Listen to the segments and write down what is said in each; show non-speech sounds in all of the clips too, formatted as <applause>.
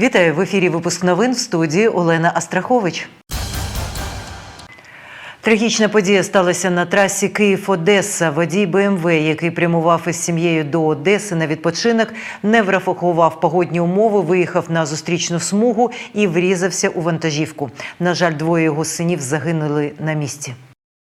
Вітаю в ефірі. Випуск новин в студії Олена Астрахович. Трагічна подія сталася на трасі Київ-Одеса. Водій БМВ, який прямував із сім'єю до Одеси на відпочинок, не врахував погодні умови, виїхав на зустрічну смугу і врізався у вантажівку. На жаль, двоє його синів загинули на місці.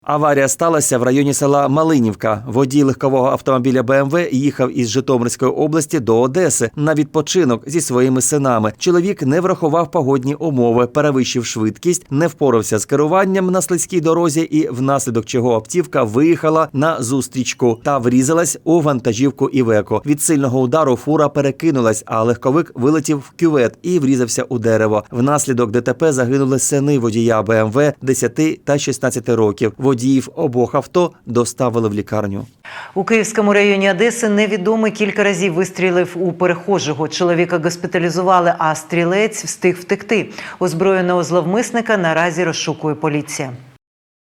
Аварія сталася в районі села Малинівка. Водій легкового автомобіля БМВ їхав із Житомирської області до Одеси на відпочинок зі своїми синами. Чоловік не врахував погодні умови, перевищив швидкість, не впорався з керуванням на слизькій дорозі, і внаслідок чого автівка виїхала на зустрічку та врізалась у вантажівку Івеко. Від сильного удару фура перекинулась, а легковик вилетів в кювет і врізався у дерево. Внаслідок ДТП загинули сини водія БМВ 10 та 16 років. Водіїв обох авто доставили в лікарню. У Київському районі Одеси невідомий кілька разів вистрілив у перехожого. Чоловіка госпіталізували, а стрілець встиг втекти. Озброєного зловмисника наразі розшукує поліція.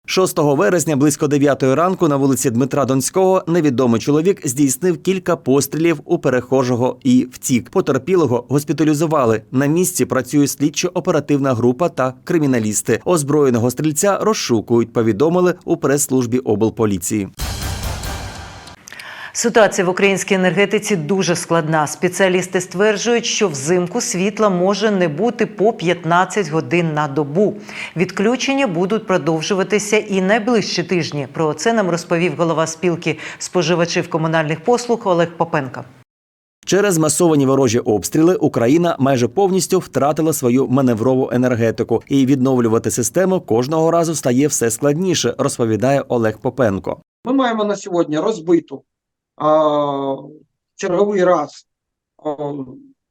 6 вересня близько 9 ранку на вулиці Дмитра Донського невідомий чоловік здійснив кілька пострілів у перехожого і втік. Потерпілого госпіталізували. На місці працює слідчо-оперативна група та криміналісти. Озброєного стрільця розшукують. Повідомили у прес-службі облполіції. Ситуація в українській енергетиці дуже складна. Спеціалісти стверджують, що взимку світла може не бути по 15 годин на добу. Відключення будуть продовжуватися і найближчі тижні. Про це нам розповів голова спілки споживачів комунальних послуг Олег Попенко. Через масовані ворожі обстріли Україна майже повністю втратила свою маневрову енергетику, і відновлювати систему кожного разу стає все складніше, розповідає Олег Попенко. Ми маємо на сьогодні розбиту черговий раз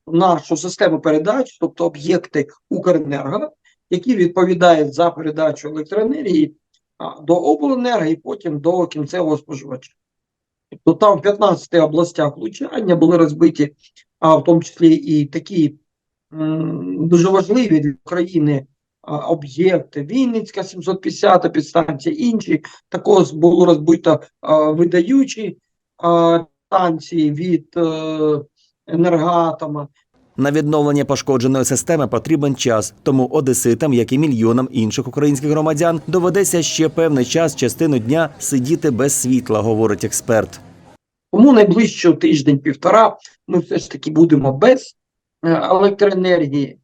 нашу систему передач, тобто об'єкти Укренерго, які відповідають за передачу електроенергії до обленерго і потім до кінцевого споживача. Тобто там в 15 областях влучання були розбиті, а в тому числі і такі дуже важливі для України об'єкти. Вінницька 750 підстанція, інші. Також було розбито а, видаючі станції від е, енергоатома. На відновлення пошкодженої системи потрібен час, тому одеситам, як і мільйонам інших українських громадян, доведеться ще певний час частину дня сидіти без світла, говорить експерт. Тому найближчого тиждень-півтора ми все ж таки будемо без е, електроенергії,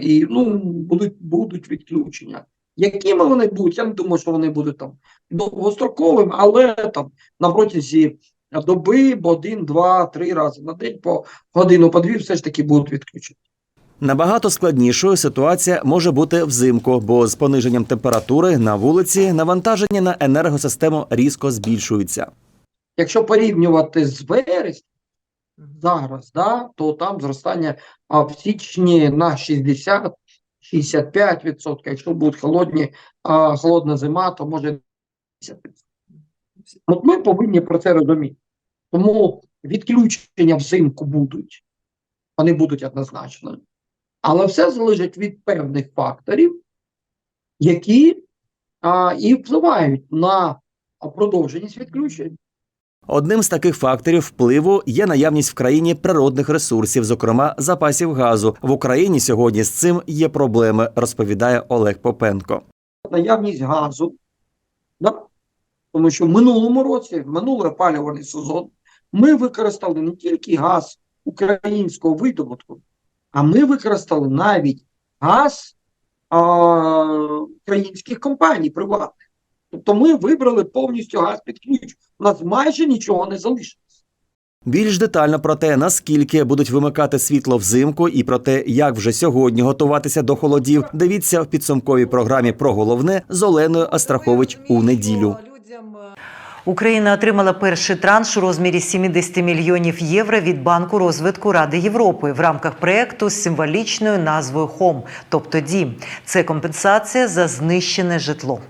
і ну, будуть, будуть відключення. Якими вони будуть? Я не думаю, що вони будуть там довгостроковим, але там на протязі доби, бо один, два, три рази на день по годину, по дві все ж таки будуть відключені. Набагато складнішою ситуація може бути взимку, бо з пониженням температури на вулиці навантаження на енергосистему різко збільшується. Якщо порівнювати з вересня зараз, да, то там зростання в січні на 60-65%. Якщо будуть холодні, а, холодна зима, то може 50%. От ми повинні про це розуміти. Тому відключення взимку будуть, вони будуть однозначно. Але все залежить від певних факторів, які а, і впливають на продовженість відключень. Одним з таких факторів впливу є наявність в країні природних ресурсів, зокрема запасів газу. В Україні сьогодні з цим є проблеми, розповідає Олег Попенко. наявність газу. Да? Тому що в минулому році, в минулий опалювальний сезон, ми використали не тільки газ українського видобутку, а ми використали навіть газ а, українських компаній приватних. Тобто ми вибрали повністю газ під ключ. У нас майже нічого не залишилось. Більш детально про те, наскільки будуть вимикати світло взимку, і про те, як вже сьогодні готуватися до холодів, дивіться в підсумковій програмі про головне з Оленою Астрахович у неділю. Україна отримала перший транш у розмірі 70 мільйонів євро від Банку розвитку Ради Європи в рамках проекту з символічною назвою ХОМ, тобто дім. Це компенсація за знищене житло.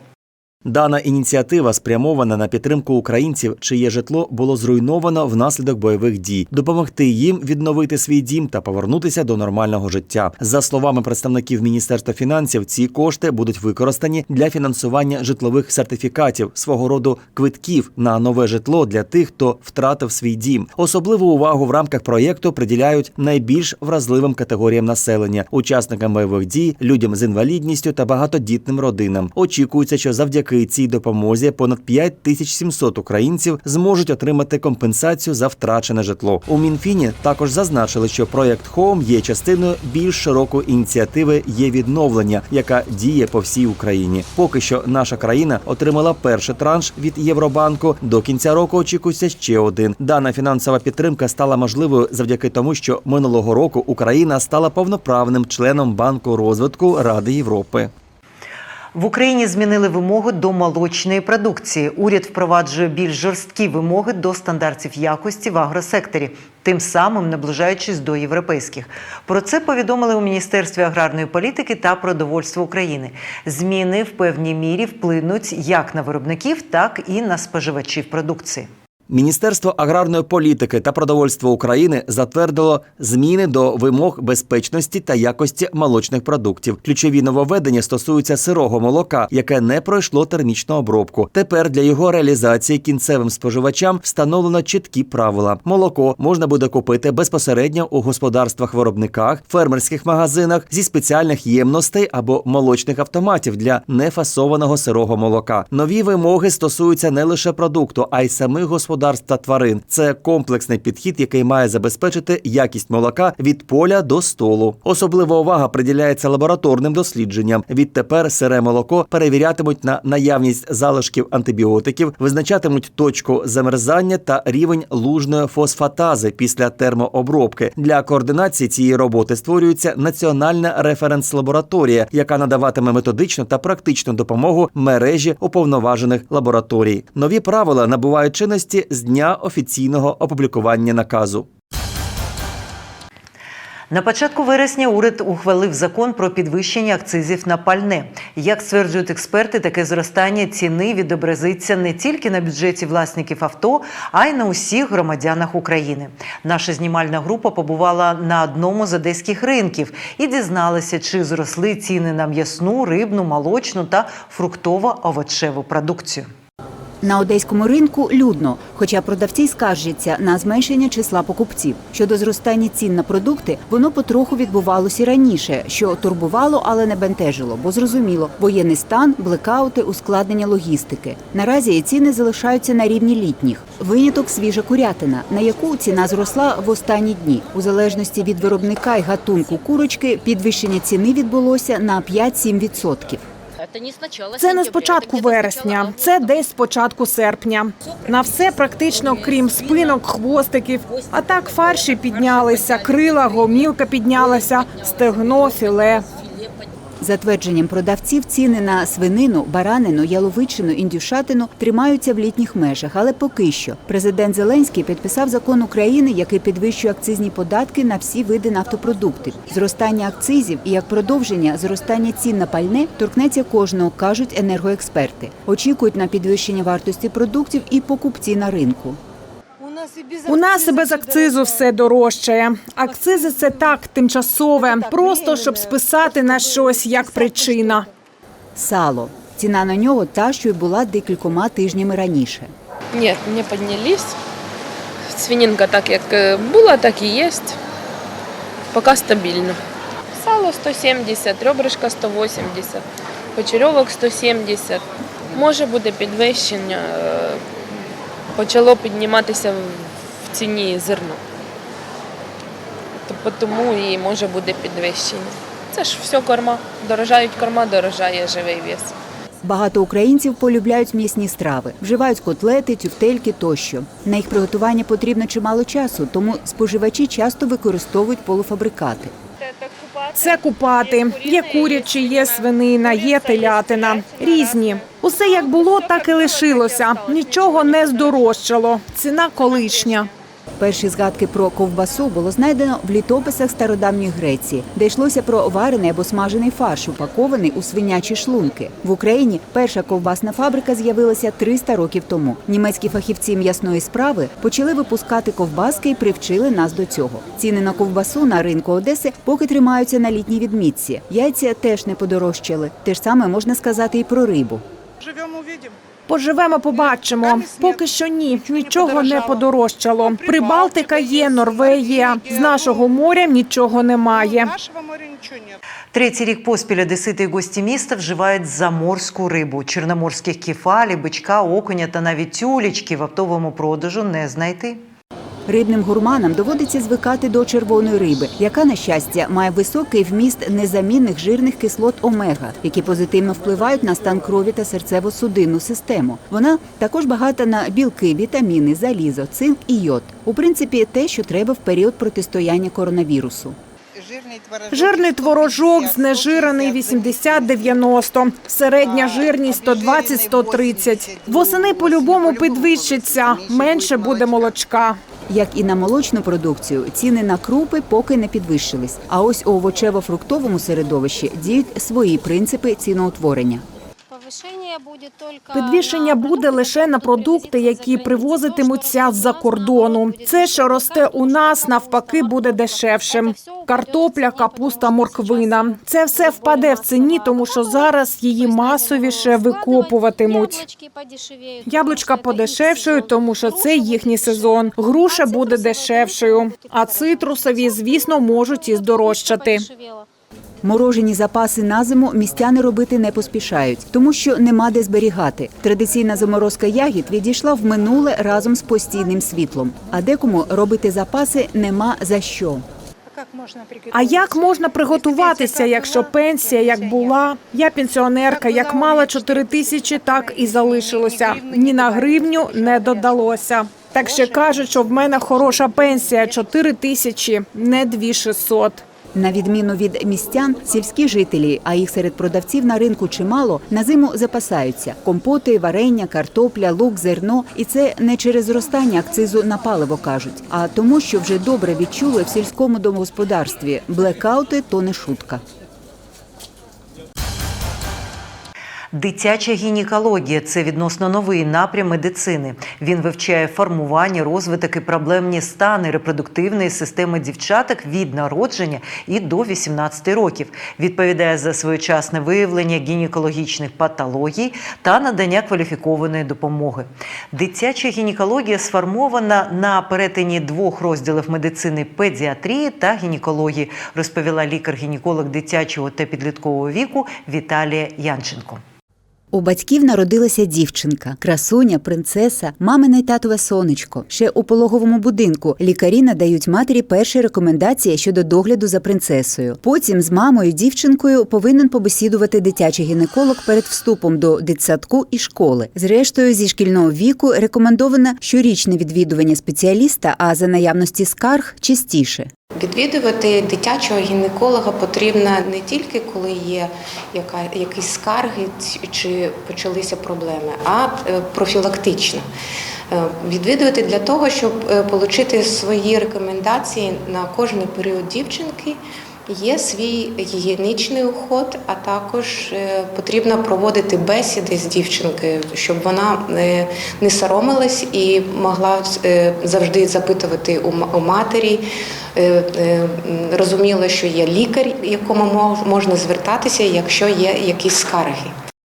Дана ініціатива спрямована на підтримку українців, чиє житло було зруйновано внаслідок бойових дій, допомогти їм відновити свій дім та повернутися до нормального життя. За словами представників Міністерства фінансів, ці кошти будуть використані для фінансування житлових сертифікатів, свого роду квитків на нове житло для тих, хто втратив свій дім. Особливу увагу в рамках проєкту приділяють найбільш вразливим категоріям населення учасникам бойових дій, людям з інвалідністю та багатодітним родинам. Очікується, що завдяки цій допомозі понад 5700 українців зможуть отримати компенсацію за втрачене житло. У Мінфіні також зазначили, що проєкт Хоум є частиною більш широкої ініціативи є відновлення, яка діє по всій Україні. Поки що наша країна отримала перший транш від Євробанку. До кінця року очікується ще один. Дана фінансова підтримка стала можливою завдяки тому, що минулого року Україна стала повноправним членом банку розвитку Ради Європи. В Україні змінили вимоги до молочної продукції. Уряд впроваджує більш жорсткі вимоги до стандартів якості в агросекторі, тим самим наближаючись до європейських. Про це повідомили у Міністерстві аграрної політики та продовольства України. Зміни в певній мірі вплинуть як на виробників, так і на споживачів продукції. Міністерство аграрної політики та продовольства України затвердило зміни до вимог безпечності та якості молочних продуктів. Ключові нововведення стосуються сирого молока, яке не пройшло термічну обробку. Тепер для його реалізації кінцевим споживачам встановлено чіткі правила. Молоко можна буде купити безпосередньо у господарствах виробниках, фермерських магазинах зі спеціальних ємностей або молочних автоматів для нефасованого сирого молока. Нові вимоги стосуються не лише продукту, а й самих господарств та тварин. Це комплексний підхід, який має забезпечити якість молока від поля до столу. Особлива увага приділяється лабораторним дослідженням. Відтепер сире молоко перевірятимуть на наявність залишків антибіотиків, визначатимуть точку замерзання та рівень лужної фосфатази після термообробки. Для координації цієї роботи створюється національна референс-лабораторія, яка надаватиме методичну та практичну допомогу мережі уповноважених лабораторій. Нові правила набувають чинності з дня офіційного опублікування наказу. На початку вересня уряд ухвалив закон про підвищення акцизів на пальне. Як стверджують експерти, таке зростання ціни відобразиться не тільки на бюджеті власників авто, а й на усіх громадянах України. Наша знімальна група побувала на одному з одеських ринків і дізналася, чи зросли ціни на м'ясну, рибну, молочну та фруктово-овочеву продукцію. На одеському ринку людно, хоча продавці скаржаться на зменшення числа покупців. Щодо зростання цін на продукти, воно потроху відбувалося і раніше, що турбувало, але не бентежило, бо зрозуміло, воєнний стан, блекаути, ускладнення логістики. Наразі ціни залишаються на рівні літніх. Виняток свіжа курятина, на яку ціна зросла в останні дні. У залежності від виробника й гатунку курочки, підвищення ціни відбулося на 5-7%. Це не з початку вересня, це десь з початку серпня. На все практично, крім спинок, хвостиків. А так фарші піднялися, крила, гомілка піднялася, стегно, філе. За твердженням продавців, ціни на свинину, баранину, яловичину, індюшатину тримаються в літніх межах, але поки що президент Зеленський підписав закон України, який підвищує акцизні податки на всі види нафтопродуктів. Зростання акцизів і як продовження зростання цін на пальне торкнеться кожного, кажуть енергоексперти. Очікують на підвищення вартості продуктів і покупці на ринку. У нас і без акцизу все дорожчає. Акцизи це так тимчасове, просто щоб списати на щось як причина. Сало ціна на нього та, що й була декількома тижнями раніше. Нет, не поднялись. Свининка так як е, була, так і є. Поки стабільно. Сало 170, ребрышка 180, почерьовок 170. Може буде підвищення. Почало підніматися в ціні зерно. Тобто Тому і може буде підвищення. Це ж все корма. Дорожають корма, дорожає живий вес. Багато українців полюбляють м'ясні страви, вживають котлети, тюфтельки тощо. На їх приготування потрібно чимало часу, тому споживачі часто використовують полуфабрикати. Це купати. Є курячі, є свинина, є телятина. Різні. Усе як було, так і лишилося. Нічого не здорожчало. Ціна колишня. Перші згадки про ковбасу було знайдено в літописах стародавньої Греції, де йшлося про варений або смажений фарш, упакований у свинячі шлунки. В Україні перша ковбасна фабрика з'явилася 300 років тому. Німецькі фахівці м'ясної справи почали випускати ковбаски і привчили нас до цього. Ціни на ковбасу на ринку Одеси поки тримаються на літній відмітці. Яйця теж не подорожчали. Те ж саме можна сказати і про рибу. Живем, увидим. Поживемо, побачимо. Поки що ні, нічого не подорожчало. Прибалтика є, Норвегія. З нашого моря нічого немає. Нашего моря ничего. Третій рік поспіль одесити і гості міста вживають заморську рибу. Чорноморських кефалі, бичка, окуня та навіть тюлічки в оптовому продажу не знайти. Рибним гурманам доводиться звикати до червоної риби, яка, на щастя, має високий вміст незамінних жирних кислот омега, які позитивно впливають на стан крові та серцево-судинну систему. Вона також багата на білки, вітаміни, залізо, цинк і йод. У принципі, те, що треба в період протистояння коронавірусу. Жирный творожок. Жирний творожок знежирений 80-90, середня жирність 120-130. Восени по-любому підвищиться, менше буде молочка. Як і на молочну продукцію, ціни на крупи поки не підвищились. А ось у овочево-фруктовому середовищі діють свої принципи ціноутворення. Підвищення буде лише на продукти, які привозитимуться з-за кордону. Це, що росте у нас, навпаки, буде дешевшим. Картопля, капуста, морквина. Це все впаде в ціні, тому що зараз її масовіше викопуватимуть. Яблучка подешевшають, тому що це їхній сезон. Груша буде дешевшою, а цитрусові, звісно, можуть і здорожчати. Морожені запаси на зиму містяни робити не поспішають, тому що нема де зберігати. Традиційна заморозка ягід відійшла в минуле разом з постійним світлом. А декому робити запаси нема за що. А як можна приготуватися, якщо пенсія як була? Я пенсіонерка, як мала 4 тисячі, так і залишилося. Ні на гривню не додалося. Так ще кажуть, що в мене хороша пенсія 4 тисячі, не 2600. На відміну від містян, сільські жителі, а їх серед продавців на ринку чимало, на зиму запасаються компоти, варення, картопля, лук, зерно. І це не через зростання акцизу на паливо кажуть, а тому, що вже добре відчули в сільському домогосподарстві. Блекаути то не шутка. Дитяча гінекологія це відносно новий напрям медицини. Він вивчає формування, розвиток і проблемні стани репродуктивної системи дівчаток від народження і до 18 років. Відповідає за своєчасне виявлення гінекологічних патологій та надання кваліфікованої допомоги. Дитяча гінекологія сформована на перетині двох розділів медицини педіатрії та гінекології, розповіла лікар-гінеколог дитячого та підліткового віку Віталія Янченко. У батьків народилася дівчинка, красуня, принцеса, мамине й татове сонечко. Ще у пологовому будинку лікарі надають матері перші рекомендації щодо догляду за принцесою. Потім з мамою дівчинкою повинен побесідувати дитячий гінеколог перед вступом до дитсадку і школи. Зрештою, зі шкільного віку рекомендовано щорічне відвідування спеціаліста, а за наявності скарг частіше. Відвідувати дитячого гінеколога потрібно не тільки коли є яка, якісь скарги чи почалися проблеми, а е, профілактично. Е, Відвідувати для того, щоб е, отримати свої рекомендації на кожний період дівчинки. Є свій гігієнічний уход, а також е, потрібно проводити бесіди з дівчинкою, щоб вона е, не соромилась і могла е, завжди запитувати у матері, розуміла, що є лікар, якому можна звертатися, якщо є якісь скарги.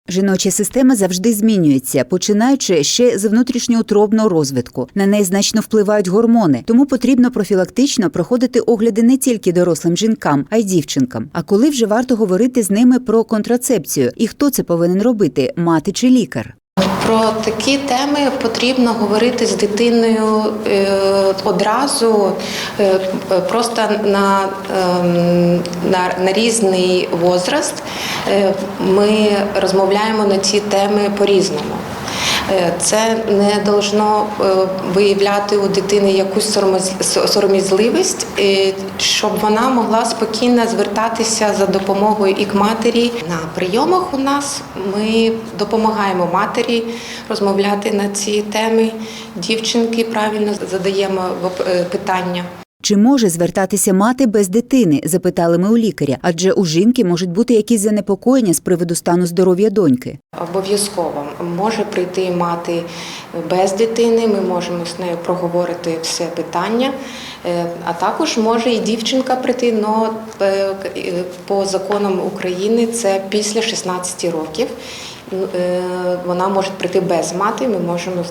Жіноча система завжди змінюється, починаючи ще з внутрішньоутробного розвитку. На неї значно впливають гормони, тому потрібно профілактично проходити огляди не тільки дорослим жінкам, а й дівчинкам. А коли вже варто говорити з ними про контрацепцію і хто це повинен робити мати чи лікар? Про такі теми потрібно говорити з дитиною е, одразу, е, просто на, ем, на, на різний возраст. Е, Ми розмовляємо на ці теми по-різному. Е, Це не должно е, виявляти у дитини якусь сором'язливість, е, щоб вона могла спокійно звертатися за допомогою і к матері. На прийомах у нас ми допомагаємо матері розмовляти на ці теми. Дівчинки правильно задаємо питання. Чи може звертатися мати без дитини? запитали ми у лікаря, адже у жінки можуть бути якісь занепокоєння з приводу стану здоров'я доньки. Обов'язково може прийти мати без дитини. Ми можемо з нею проговорити все питання. Е, А також може і дівчинка прийти, але по законам України це після 16 років. Е, Вона може прийти без мати. Ми можемо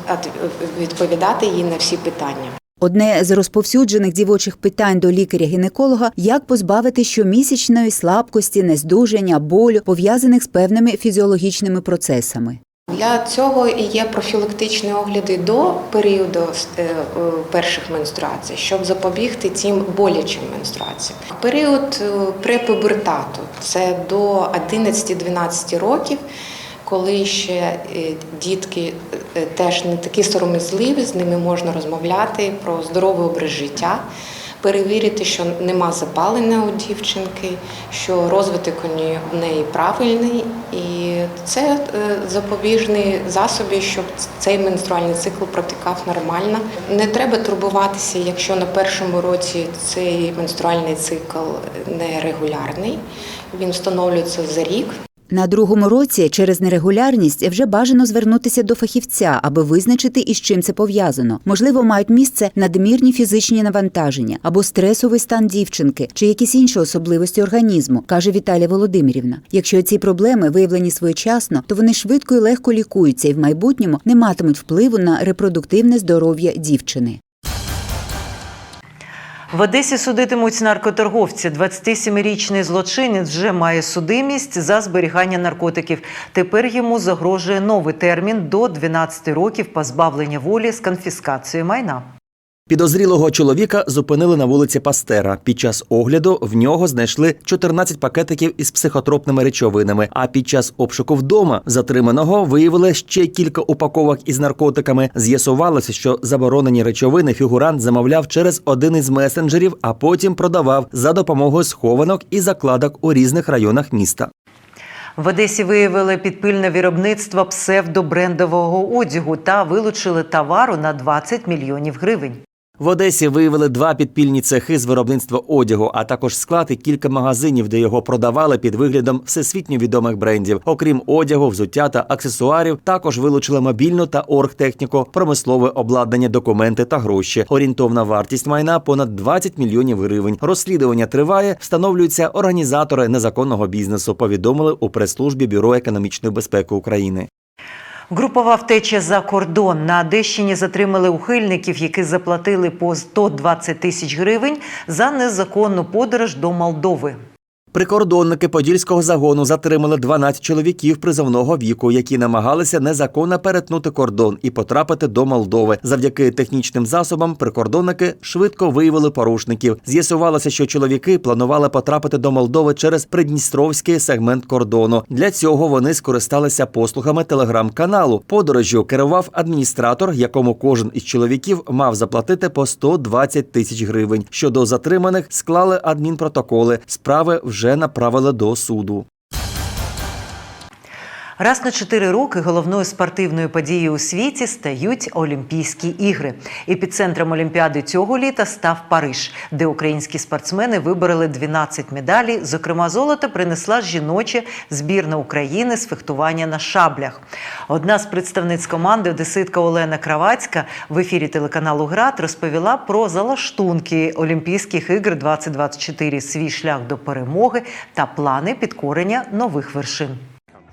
відповідати їй на всі питання. Одне з розповсюджених дівочих питань до лікаря-гінеколога як позбавити щомісячної слабкості, нездужання, болю, пов'язаних з певними фізіологічними процесами. Для цього і є профілактичні огляди до періоду е, е, перших менструацій, щоб запобігти цим болячим менструаціям. Період е, препубертату – це до 11-12 років, коли ще е, дітки е, теж не такі сором'язливі, з ними можна розмовляти про здоровий образ життя. Перевірити, що нема запалення у дівчинки, що розвиток у неї- правильний, і це е, запобіжні засоби, щоб цей менструальний цикл протікав нормально. Не треба турбуватися, якщо на першому році цей менструальний цикл нерегулярний. Він встановлюється за рік. На другому році через нерегулярність вже бажано звернутися до фахівця, аби визначити, із чим це пов'язано. Можливо, мають місце надмірні фізичні навантаження або стресовий стан дівчинки чи якісь інші особливості організму, каже Віталія Володимирівна. Якщо ці проблеми виявлені своєчасно, то вони швидко і легко лікуються і в майбутньому не матимуть впливу на репродуктивне здоров'я дівчини. В Одесі судитимуть наркоторговці. 27-річний злочинець вже має судимість за зберігання наркотиків. Тепер йому загрожує новий термін до 12 років позбавлення волі з конфіскацією майна. Підозрілого чоловіка зупинили на вулиці Пастера. Під час огляду в нього знайшли 14 пакетиків із психотропними речовинами. А під час обшуку вдома затриманого виявили ще кілька упаковок із наркотиками. З'ясувалося, що заборонені речовини фігурант замовляв через один із месенджерів, а потім продавав за допомогою схованок і закладок у різних районах міста. В Одесі виявили підпильне виробництво псевдобрендового одягу та вилучили товару на 20 мільйонів гривень. В Одесі виявили два підпільні цехи з виробництва одягу, а також склад і кілька магазинів, де його продавали під виглядом всесвітньо відомих брендів. Окрім одягу, взуття та аксесуарів, також вилучили мобільну та оргтехніку, промислове обладнання, документи та гроші. Орієнтовна вартість майна понад 20 мільйонів гривень. Розслідування триває. Встановлюються організатори незаконного бізнесу. Повідомили у прес-службі Бюро економічної безпеки України. Групова втеча за кордон на Одещині затримали ухильників, які заплатили по 120 тисяч гривень за незаконну подорож до Молдови. Прикордонники Подільського загону затримали 12 чоловіків призовного віку, які намагалися незаконно перетнути кордон і потрапити до Молдови. Завдяки технічним засобам прикордонники швидко виявили порушників. З'ясувалося, що чоловіки планували потрапити до Молдови через придністровський сегмент кордону. Для цього вони скористалися послугами телеграм-каналу. Подорожжю керував адміністратор, якому кожен із чоловіків мав заплатити по 120 тисяч гривень. Щодо затриманих склали адмінпротоколи. Справи вже направили до суду. Раз на чотири роки головною спортивною подією у світі стають Олімпійські ігри. Епіцентром Олімпіади цього літа став Париж, де українські спортсмени вибороли 12 медалей. Зокрема, золото принесла жіноча збірна України з фехтування на шаблях. Одна з представниць команди одеситка Олена Кравацька в ефірі телеканалу ГРАД розповіла про залаштунки Олімпійських ігр 2024, свій шлях до перемоги та плани підкорення нових вершин.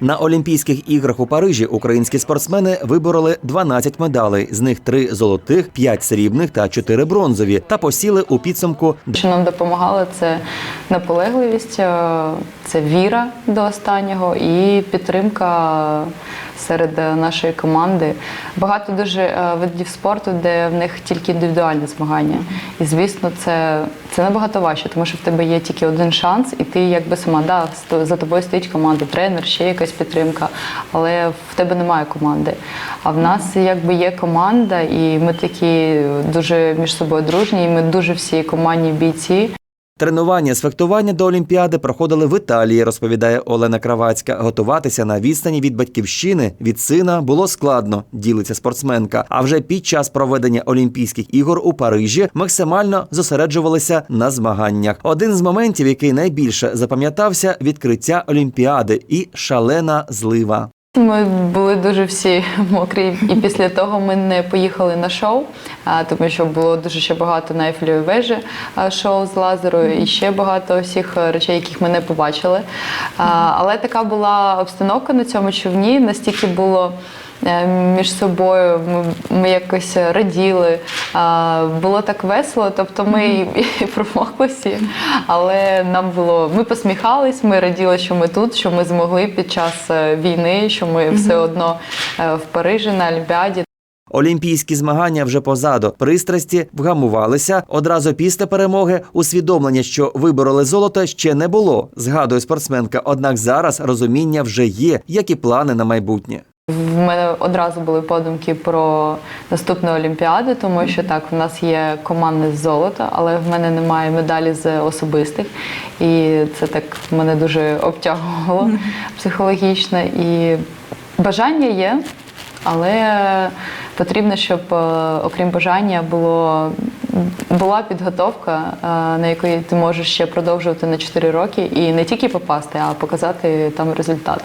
На Олімпійських іграх у Парижі українські спортсмени вибороли 12 медалей, з них 3 золотих, 5 срібних та 4 бронзові, та посіли у підсумку Що нам допомагало, це наполегливість, е, це віра до останнього і підтримка серед е, нашої команди. Багато дуже е, видів спорту, де в них тільки індивідуальні змагання. І звісно, це, це набагато важче, тому що в тебе є тільки один шанс, і ти якби сама да, за тобою стоїть команда, тренер, ще якась підтримка, але в тебе немає команди. А в нас якби є команда, і ми такі дуже між собою дружні, і ми дуже всі командні бійці. Тренування з фехтування до Олімпіади проходили в Італії, розповідає Олена Кравацька. Готуватися на відстані від батьківщини від сина було складно, ділиться спортсменка. А вже під час проведення Олімпійських ігор у Парижі максимально зосереджувалися на змаганнях. Один з моментів, який найбільше запам'ятався, відкриття Олімпіади і шалена злива. Ми були дуже всі <laughs> мокрі, і після того ми не поїхали на шоу, тому що було дуже ще багато на Ейфелевій вежі шоу з лазерою і ще багато всіх е, речей, яких ми не побачили. Але така була обстановка на цьому човні, настільки було. Е, Між собою ми, ми якось раділи, а, було так весело. Тобто ми і, і промокли всі, але нам було ми посміхались, ми раділи, що ми тут, що ми змогли під час е, війни, що ми все одно е, в Парижі на Олімпіаді. Олімпійські змагання вже позаду. Пристрасті вгамувалися. Одразу після перемоги усвідомлення, що вибороли золото, ще не було. Згадує спортсменка. Однак зараз розуміння вже є, як і плани на майбутнє. В мене одразу були подумки про наступну Олімпіаду, тому що так, в нас є командне золото, але в мене немає медалі з особистих. І це так мене дуже обтягувало психологічно. І бажання є, але потрібно, щоб е, окрім бажання було. Була підготовка, е, на якої ти можеш ще продовжувати на 4 роки і не тільки попасти, а показати там результат.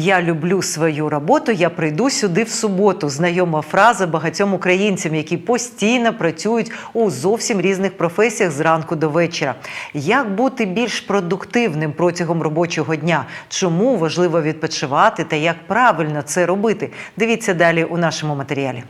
Я люблю свою роботу. Я прийду сюди в суботу. Знайома фраза багатьом українцям, які постійно працюють у зовсім різних професіях зранку до вечора. Як бути більш продуктивним протягом робочого дня? Чому важливо відпочивати та як правильно це робити? Дивіться далі у нашому матеріалі.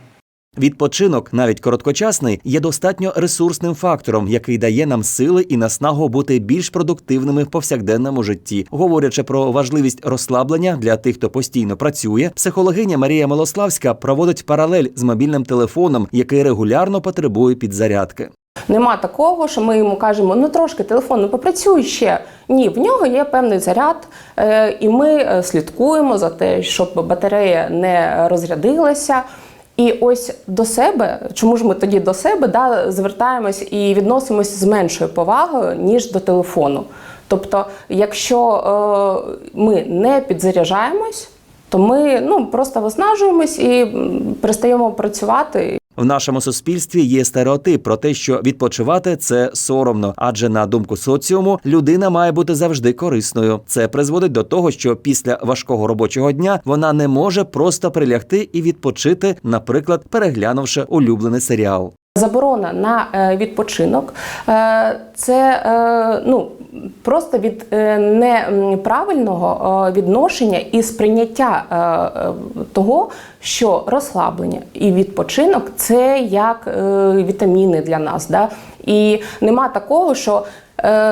Відпочинок, навіть короткочасний, є достатньо ресурсним фактором, який дає нам сили і наснагу бути більш продуктивними в повсякденному житті. Говорячи про важливість розслаблення для тих, хто постійно працює, психологиня Марія Милославська проводить паралель з мобільним телефоном, який регулярно потребує підзарядки. Нема такого, що ми йому кажемо, ну трошки телефон, ну попрацюй ще. Ні, в нього є певний заряд, е, і ми е, слідкуємо за те, щоб батарея не розрядилася. І ось до себе, чому ж ми тоді до себе да, звертаємось і відносимось з меншою повагою, ніж до телефону. Тобто, якщо е, ми не підзаряджаємось, то ми ну, просто виснажуємось і перестаємо працювати. В нашому суспільстві є стереотип про те, що відпочивати це соромно, адже на думку соціуму людина має бути завжди корисною. Це призводить до того, що після важкого робочого дня вона не може просто прилягти і відпочити, наприклад, переглянувши улюблений серіал. Заборона на е, відпочинок е, це е, ну, просто від неправильного відношення і сприйняття того, що розслаблення і відпочинок це як вітаміни для нас. Да? І нема такого, що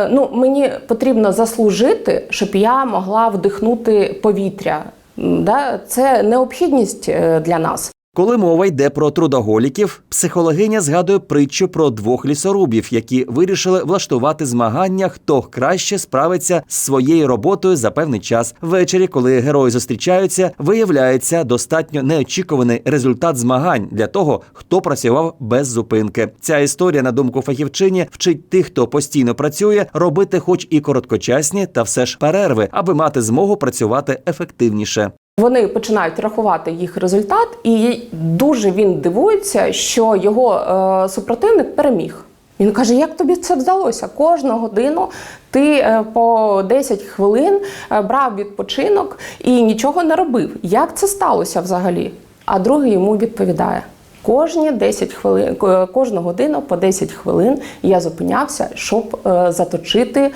ну, мені потрібно заслужити, щоб я могла вдихнути повітря. Да? Це необхідність для нас. Коли мова йде про трудоголіків, психологиня згадує притчу про двох лісорубів, які вирішили влаштувати змагання, хто краще справиться з своєю роботою за певний час. Ввечері, коли герої зустрічаються, виявляється достатньо неочікуваний результат змагань для того, хто працював без зупинки. Ця історія, на думку фахівчині, вчить тих, хто постійно працює, робити, хоч і короткочасні, та все ж перерви, аби мати змогу працювати ефективніше. Вони починають рахувати їх результат, і дуже він дивується, що його е, супротивник переміг. Він каже: як тобі це вдалося? Кожну годину ти е, по 10 хвилин е, брав відпочинок і нічого не робив. Як це сталося взагалі? А другий йому відповідає: кожні 10 хвилин, кожну годину по 10 хвилин я зупинявся, щоб е, заточити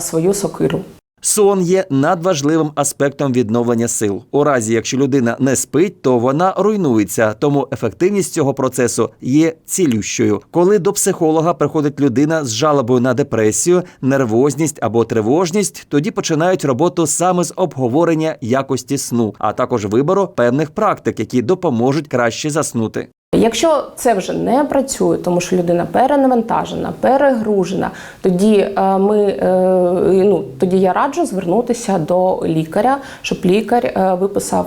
свою сокиру. Сон є надважливим аспектом відновлення сил. У разі, якщо людина не спить, то вона руйнується, тому ефективність цього процесу є цілющою. Коли до психолога приходить людина з жалобою на депресію, нервозність або тривожність, тоді починають роботу саме з обговорення якості сну, а також вибору певних практик, які допоможуть краще заснути. Якщо це вже не працює, тому що людина перенавантажена, перегружена, тоді е, ми е, ну тоді я раджу звернутися до лікаря, щоб лікар е, виписав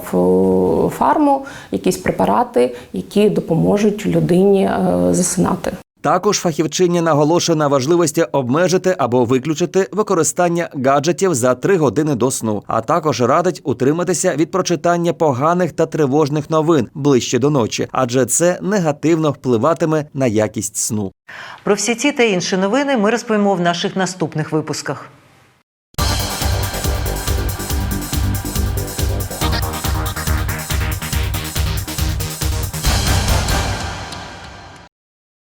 фарму, якісь препарати, які допоможуть людині засинати. Також фахівчиня наголошує на важливості обмежити або виключити використання гаджетів за три години до сну, а також радить утриматися від прочитання поганих та тривожних новин ближче до ночі, адже це негативно впливатиме на якість сну. Про всі ці та інші новини ми розповімо в наших наступних випусках.